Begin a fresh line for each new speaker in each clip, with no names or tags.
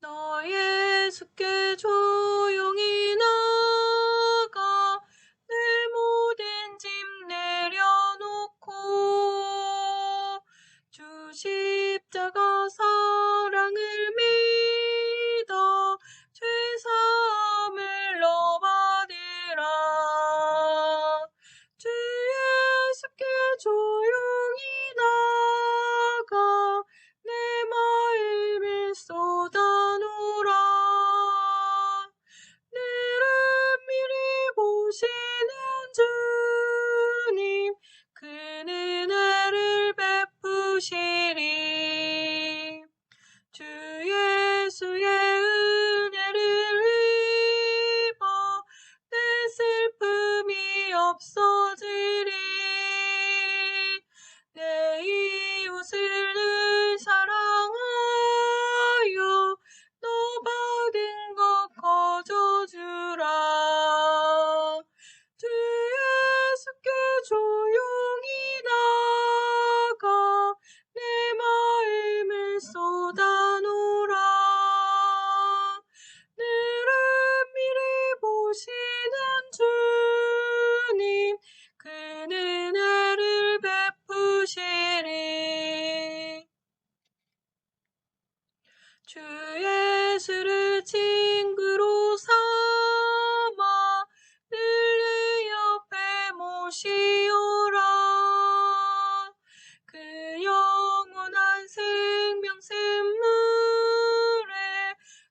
너의 숲길 조용히 나가 내 모든 짐 내려놓고 주 십자가 주 예수를 친구로 삼아 늘 내 옆에 모시오라. 그 영원한 생명 샘물에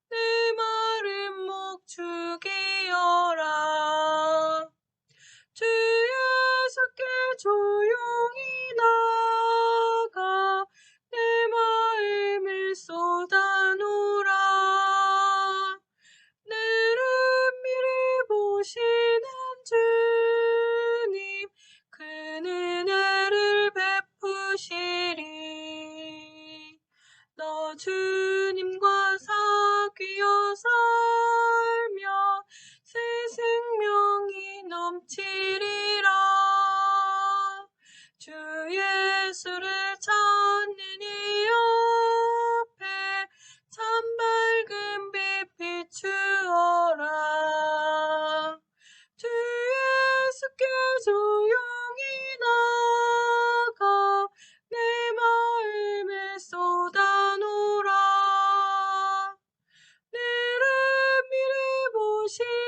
내 마른 목 죽이어라. 주 예수께 조용히 나 예수를 찾는 이 옆에 참 밝은 빛 비추어라. 주 예수께 조용히 나가 내 마음에 쏟아놓으라. 내를 미리 보시